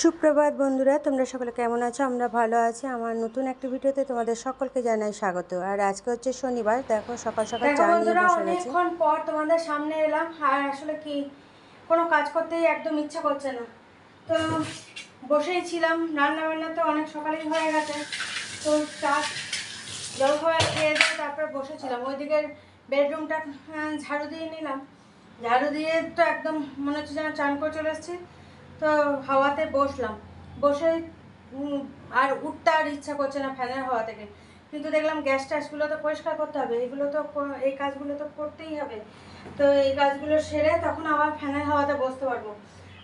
সুপ্রভাত বন্ধুরা তোমরা সকলে কেমন আছো? আমরা ভালো আছি। আমার নতুন একটা ভিডিওতে তোমাদের সকলকে জানাই স্বাগত। আর আজকে হচ্ছে শনিবার দেখো সকাল সকাল চা নিয়ে বসে অনেকক্ষণ পর তোমাদের সামনে এলাম। আর আসলে কি কোনো কাজ করতেই একদম ইচ্ছা করছে না। তো বসেই ছিলাম। রান্না বান্না তো অনেক সকালেই হয়ে গেছে। তো চা জল খাওয়া খেয়ে দিয়ে তারপরে বসেছিলাম ওইদিকের বেডরুমটা ঝাড়ু দিয়ে নিলাম। ঝাড়ু দিয়ে তো একদম মনে হচ্ছে যেন চান করে চলে এসেছি। তো হাওয়াতে বসলাম। বসে আর উঠতে আর ইচ্ছা করছে না ফ্যানের হাওয়া থেকে। কিন্তু দেখলাম গ্যাস ট্যাসগুলো তো পরিষ্কার করতে হবে। এগুলো তো এই কাজগুলো তো করতেই হবে। তো এই কাজগুলো সেরে তখন আবার ফ্যানের হাওয়াতে বসতে পারব।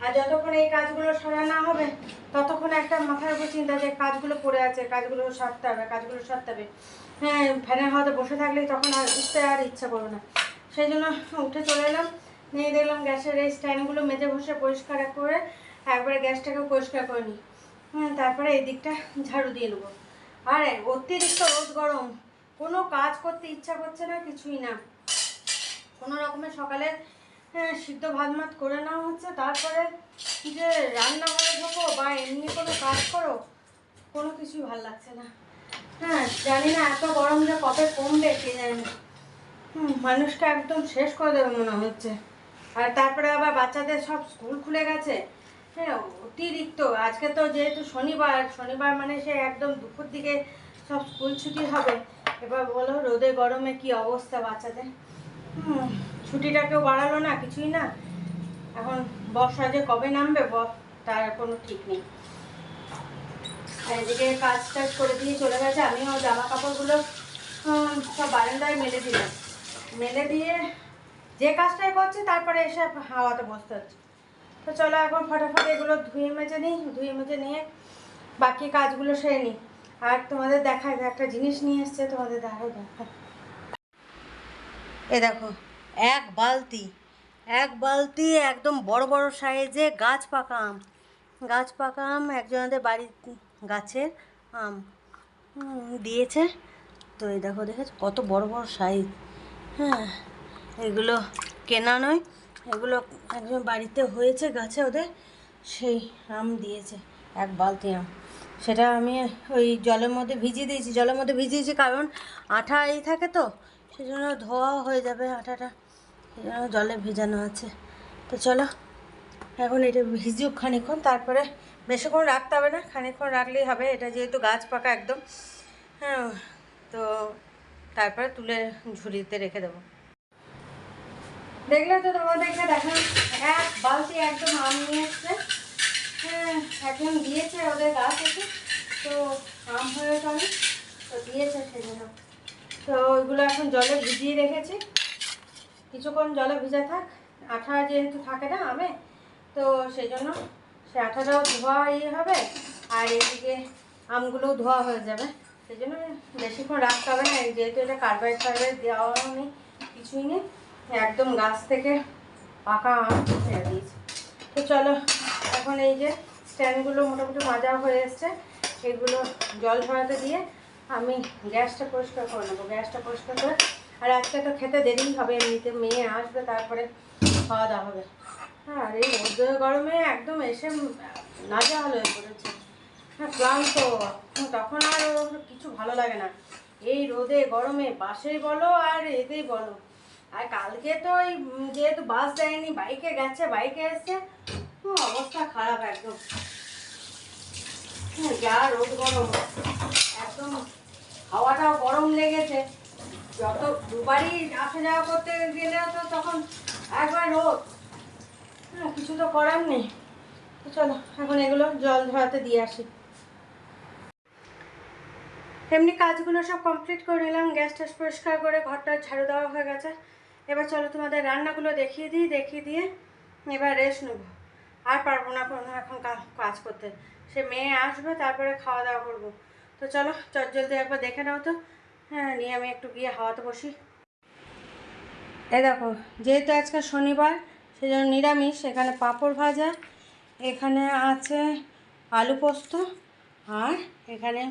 আর যতক্ষণ এই কাজগুলো সারা না হবে, ততক্ষণ একটা মাথার উপর চিন্তা যে কাজগুলো পড়ে আছে, কাজগুলো সারতে হবে, কাজগুলো সারতে হবে। হ্যাঁ ফ্যানের হাওয়াতে বসে থাকলেই তখন আর উঠতে আর ইচ্ছা করবে না। সেই জন্য উঠে চলে এলাম। নিয়ে দেখলাম গ্যাসের এই স্ট্যান্ডগুলো মেজে বসে পরিষ্কার করে একবারে গ্যাসটাকে পরিষ্কার করে নিই। হ্যাঁ তারপরে এই দিকটা ঝাড়ু দিয়ে নেব। আর অতিরিক্ত রোদ গরম। কোনো কাজ করতে ইচ্ছা করছে না কিছুই না। কোনো রকমের সকালে হ্যাঁ, সিদ্ধ ভাত মাত করে নেওয়া হচ্ছে তারপরে যে রান্নাঘরে ঢোকো বা এমনি কোনো কাজ করো কোনো কিছুই ভালো লাগছে না। হ্যাঁ জানি না এত গরম যে কবে কমবে কে জানি। হুম, মানুষকে একদম শেষ করে দেবে মনে হচ্ছে। আর তারপরে আবার বাচ্চাদের সব স্কুল খুলে গেছে। হ্যাঁ অতিরিক্ত। আজকে তো যেহেতু শনিবার শনিবার মানে সে একদম দুপুর দিকে সব স্কুল ছুটি হবে। এবার বলো রোদে গরমে কি অবস্থা বাচ্চাদের? হুম, ছুটিটা কেউ বাড়ালো না কিছুই না। এখন বর্ষা যে কবে নামবে তার কোনো ঠিক নেই। এদিকে কাজ টাজ করে দিয়ে চলে গেছে আমিও জামা কাপড়গুলো সব বারান্দায় মেলে দিলাম। মেলে দিয়ে যে কাজটাই করছি, তারপরে এসে হাওয়াতে বসতে হচ্ছে। তো চলো এখন ফটাফট এগুলো ধুয়ে মেজে নিই, ধুয়ে মেজে নিয়ে বাকি কাজগুলো সেরে নিই। আর তোমাদের দেখায় একটা জিনিস নিয়ে এসছে, তোমাদের দেখায় এ দেখো, এক বালতি এক বালতি একদম বড় বড় সাইজে গাছ পাকা আম। গাছ পাকা আম একজনের বাড়ির গাছের আম দিয়েছে। তো এই দেখো, দেখেছ? কত বড় বড় সাইজ। হ্যাঁ। এগুলো কেনা নয়, এগুলো একজন বাড়িতে হয়েছে গাছে ওদের, সেই আম দিয়েছে, এক বালতি আম। সেটা আমি ওই জলের মধ্যে ভিজিয়ে দিয়েছি, জলের মধ্যে ভিজিয়েছি কারণ আঠা এই থাকে তো, সেজন্য ধোয়া হয়ে যাবে আঠাটা, সেজন্য জলে ভিজানো আছে। তো চলো, এখন এটা ভিজুক খানিক্ষণ তারপরে বেশিক্ষণ রাখতে হবে না খানিক্ষণ রাখলেই হবে, এটা যেহেতু গাছ পাকা একদম। হ্যাঁ তো তারপরে তুলে ঝুড়িতে রেখে দেবো। দেখলে তো তোমাদেরকে দেখেন এক বালতি একদম আম নিয়ে এসছে। হ্যাঁ একজন দিয়েছে ওদের গাছ আছে তো আম হয়ে গেল। তো দিয়েছে সেজন্য তো ওইগুলো এখন জলে ভিজিয়ে রেখেছি। কিছুক্ষণ জলে ভিজা থাক। আঠা যেহেতু থাকে না আমে, তো সেই জন্য সে আঠাটাও ধোয়া ইয়ে হবে, আর এদিকে আমগুলোও ধোয়া হয়ে যাবে। সেই জন্য বেশিক্ষণ রাখতে হবে না। যেহেতু এটা কার্বাইড ফার্বাইড দেওয়াও নেই, কিছুই নেই। একদম গাছ থেকে পাকা আম দিয়েছে। তো চলো, এখন এই যে স্ট্যান্ডগুলো মোটামুটি মাজা হয়ে এসছে, এগুলো জল ঝরাতে দিয়ে আমি গ্যাসটা পরিষ্কার করে নেব, গ্যাসটা পরিষ্কার করে। আর আজকে তো খেতে দেরিই হবে, এমনিতে মেয়ে আসবে, তারপরে খাওয়া দাওয়া হবে। হ্যাঁ আর এই রোদ গরমে একদম এসে নাজেহাল হয়ে পড়েছে। হ্যাঁ ক্লান্ত, তখন আর কিছু ভালো লাগে না। এই রোদে, গরমে বাসেই বলো আর এতেই বলো। আর কালকে তো ওই যেহেতু বাস দেয়নি বাইকে গেছে বাইকে এসছে অবস্থা খারাপ একদম। যা রোদ গরম, একদম হাওয়াটাও গরম লেগেছে। যত দুবারই আসা যাওয়া করতে গেলেও তো তখন একবার রোদ। কিছু তো করার নেই। চলো, এখন এগুলো জল ধরাতে দিয়ে আসি। এমনি কাজগুলো সব কমপ্লিট করে নিলাম গ্যাস ট্যাস পরিষ্কার করে ঘরটা ঝাড়ু দেওয়া হয়ে গেছে। এবার চলো তোমাদের রান্নাগুলো দেখিয়ে দিই, দেখিয়ে দিয়ে এবার রেস্ট নেব। আর পারব না কোনো এখন কাজ করতে। সে মেয়ে আসবে, তারপরে খাওয়া দাওয়া করব। তো চলো, চট জলদি একবার দেখে নাও তো। হ্যাঁ নিয়ে আমি একটু গিয়ে হাওয়াতে বসি। এ দেখো, যেহেতু আজকে শনিবার সেই জন্য নিরামিষ, এখানে পাঁপড় ভাজা, এখানে আছে আলু পোস্ত, আর এখানে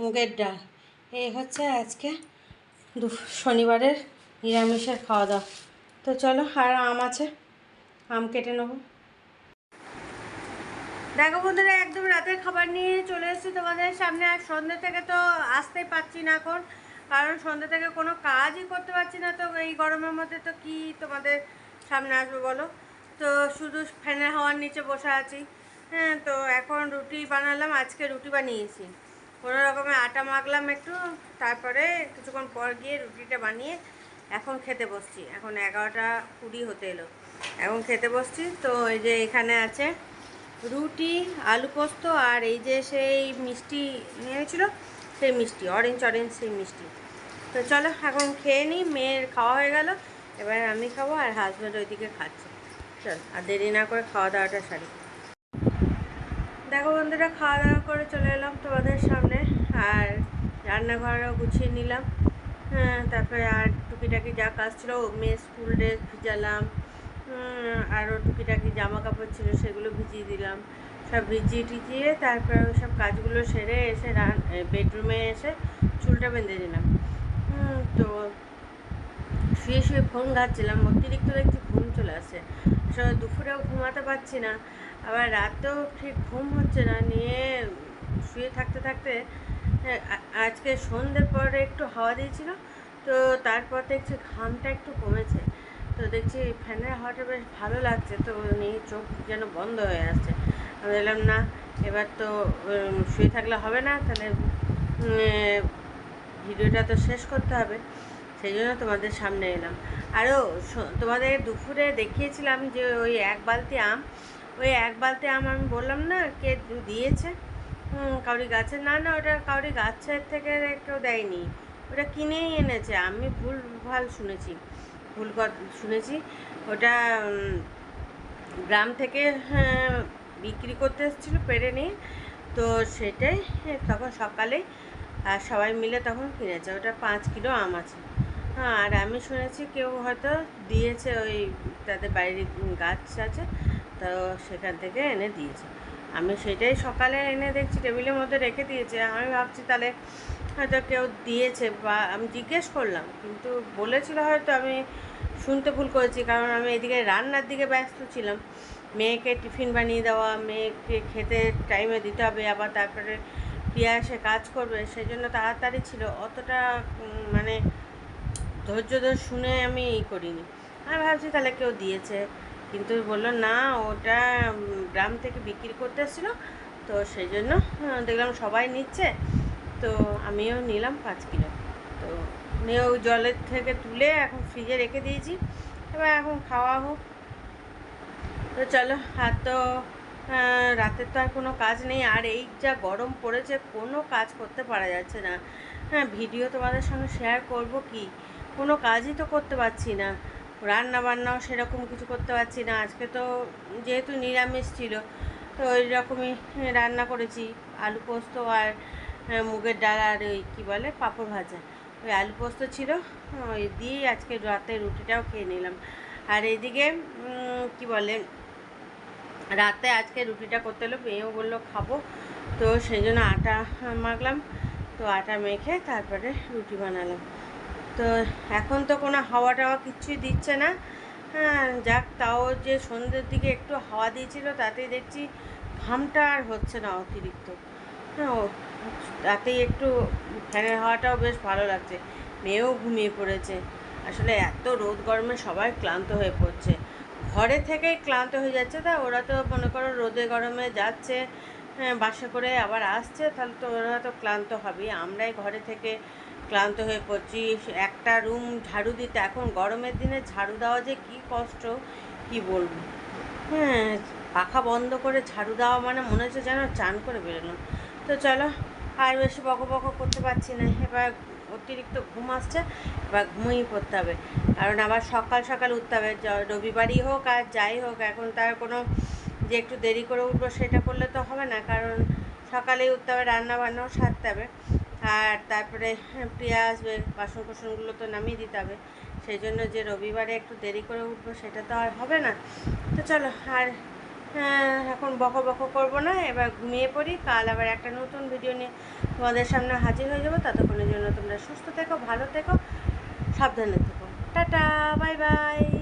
মুগের ডাল। এই হচ্ছে আজকে দু শনিবারের নিরামিষের খাওয়া দাওয়া তো চলো, আর আম আছে। আম কেটে নেব। দেখো বন্ধুরা, একদম রাতের খাবার নিয়ে চলে এসেছি তোমাদের সামনে। আর সন্ধ্যে থেকে তো আসতেই পারছি না এখন। কারণ সন্ধ্যে থেকে কোনো কাজই করতে পারছি না। তো এই গরমের মধ্যে তো কি তোমাদের সামনে আসবে বলো? তো শুধু ফ্যানের হাওয়ার নিচে বসে আছি। হ্যাঁ তো এখন রুটি বানালাম। আজকে রুটি বানিয়েছি। কোনো রকমের আটা মাখলাম একটু, তারপরে কিছুক্ষণ পর গিয়ে রুটিটা বানিয়ে এখন খেতে বসছি। এখন এগারোটা কুড়ি হতে এলো। এখন খেতে বসছি। তো এই যে এখানে আছে রুটি, আলু পোস্ত আর এই যে সেই মিষ্টি নিয়েছিল সেই মিষ্টি অরেঞ্জ অরেঞ্জ সেই মিষ্টি। তো চলো এখন খেয়ে নিই, মেয়ের খাওয়া হয়ে গেল। এবার আমি খাব আর হাজব্যান্ড ওইদিকে খাচ্ছে। চল, আর দেরি না করে খাওয়া দাওয়াটা সারি। দেখো বন্ধুরা, খাওয়া দাওয়া করে চলে এলাম তোমাদের সামনে। আর রান্নাঘরও গুছিয়ে নিলাম। হ্যাঁ তারপরে আর টুকিটাকি যা কাজ ছিল মেয়ে স্কুল ড্রেস ভিজালাম। আরও টুকিটাকি জামা কাপড় ছিল, সেগুলো ভিজিয়ে দিলাম। সব ভিজিয়ে টিজিয়ে তারপরে ওই সব কাজগুলো সেরে এসে রান বেডরুমে এসে চুলটা বেঁধে দিলাম তো শুয়ে শুয়ে ফোন ঘাটছিলাম, অতিরিক্ত দেখছি ঘুম চলে আসে। আসলে দুপুরেও ঘুমাতে পারছি না, আবার রাতেও ঠিক ঘুম হচ্ছে না, নিয়ে শুয়ে থাকতে থাকতে আজকে সন্ধ্যের পরে একটু হাওয়া দিয়েছিল, তো তারপর দেখছি ঘামটা একটু কমেছে। তো দেখছি ফ্যানের হাওয়াটা বেশ ভালো লাগছে, তো নিয়ে চোখ যেন বন্ধ হয়ে আসছে। আমি বললাম, না, এবার তো শুয়ে থাকলে হবে না, তাহলে ভিডিওটা তো শেষ করতে হবে। সেই জন্য তোমাদের সামনে এলাম। আরও তোমাদের দুপুরে দেখিয়েছিলাম যে ওই এক বালতি আম, ওই এক বালতি আম আমি বললাম না, কে দিয়েছে? কাউরি গাছের না না ওটা কাউরি গাছের থেকে কেউ দেয়নি। ওটা কিনেই এনেছে। আমি ভুল ভালো শুনেছি। ভুল শুনেছি। ওটা গ্রাম থেকে হ্যাঁ, বিক্রি করতে এসেছিল পেরে নিয়ে। তো সেটাই তখন সকালেই আর সবাই মিলে তখন কিনেছে। ওটা পাঁচ কিলো আম আছে। হ্যাঁ আর আমি শুনেছি কেউ হয়তো দিয়েছে ওই তাদের বাইরে গাছ আছে। তো সেখান থেকে এনে দিয়েছে। আমি সেটাই সকালে এনে দেখছি, টেবিলের মধ্যে রেখে দিয়েছে। আমি ভাবছি তাহলে হয়তো কেউ দিয়েছে বা আমি জিজ্ঞেস করলাম, কিন্তু বলেছিল হয়তো আমি শুনতে ভুল করেছি, কারণ আমি এদিকে রান্নার দিকে ব্যস্ত ছিলাম। মেয়েকে টিফিন বানিয়ে দেওয়া, মেয়েকে খেতে টাইমে দিতে হবে, আবার তারপরে প্রিয়া এসে কাজ করবে সেই জন্য তাড়াতাড়ি ছিল। অতটা মানে ধৈর্য ধরে শুনে আমি ই করিনি। আমি ভাবছি তাহলে কেউ দিয়েছে। কিন্তু বলল, না, ওটা গ্রাম থেকে বিক্রি করতে এসেছিল, তো সেই জন্য দেখলাম সবাই নিচ্ছে, তো আমিও নিলাম পাঁচ কিলো। তো নিয়ে ওই জলের থেকে তুলে এখন ফ্রিজে রেখে দিয়েছি, এবার এখন খাওয়া হোক। তো চলো, আর তো রাতের তো আর কোনো কাজ নেই, আর এই যা গরম পড়েছে, কোনো কাজ করতে পারা যাচ্ছে না। হ্যাঁ ভিডিও তোমাদের সঙ্গে শেয়ার করব কি? কোনো কাজই তো করতে পারছি না। রান্না বান্নাও সেরকম কিছু করতে পারছি না। আজকে তো যেহেতু নিরামিষ ছিল, তো ওই রকমই রান্না করেছি। আলু পোস্ত আর মুগের ডাল আর ওই কী বলে, পাঁপড় ভাজা। ওই আলু পোস্ত ছিল, ওই দিয়েই আজকে রাতে রুটিটাও খেয়ে নিলাম। আর এইদিকে কি বলে, রাতে আজকে রুটিটা করতে হলো মেয়েও বলল খাব। তো সেই জন্য আটা মাখলাম, তো আটা মেখে তারপরে রুটি বানালাম। তো এখন তো কোনো হাওয়া টাওয়া কিচ্ছুই দিচ্ছে না। হ্যাঁ যাক তাও যে সন্ধ্যের দিকে একটু হাওয়া দিয়েছিল তাতেই দেখছি ঘামটা আর হচ্ছে না অতিরিক্ত। হ্যাঁ তাতেই একটু ফ্যানের হাওয়াটাও বেশ ভালো লাগছে। মেয়েও ঘুমিয়ে পড়েছে। আসলে এত রোদ গরমে সবাই ক্লান্ত হয়ে পড়ছে। ঘরে থেকেই ক্লান্ত হয়ে যাচ্ছে তা ওরা তো মনে করো রোদে গরমে যাচ্ছে হ্যাঁ, বাসে করে আবার আসছে তাহলে তো ওরা তো ক্লান্ত হবেই। আমরাই ঘরে থেকে ক্লান্ত হয়ে পড়ছি একটা রুম ঝাড়ু দিতে, এখন গরমের দিনে ঝাড়ু দেওয়া যে কী কষ্ট, কি বলব? হ্যাঁ পাখা বন্ধ করে ঝাড়ু দেওয়া মানে মনে হচ্ছে যেন চান করে বেরোলাম। তো চলো, আর বেশি বকো বকো করতে পারছি না। এবার অতিরিক্ত ঘুম আসছে, এবার ঘুমিয়ে পড়তে হবে। কারণ আবার সকাল সকাল উঠতে হবে। রবিবারই হোক আর যাই হোক, এখন তার কোনো যে একটু দেরি করে উঠবো সেটা করলে তো হবে না। কারণ সকালেই উঠতে হবে রান্না বান্নাও সারতে হবে। আর তারপরে প্রিয়া আসবে বাসন কোসনগুলো তো নামিয়ে দিতে হবে। সেই জন্য যে রবিবারে একটু দেরি করে উঠবো সেটা তো আর হবে না। তো চলো আর হ্যাঁ, এখন বকো বকো করব না এবার ঘুমিয়ে পড়ি। কাল আবার একটা নতুন ভিডিও নিয়ে তোমাদের সামনে হাজির হয়ে যাব। ততক্ষণের জন্য তোমরা সুস্থ থেকো ভালো থেকো সাবধানে থেকো। Tata bye bye.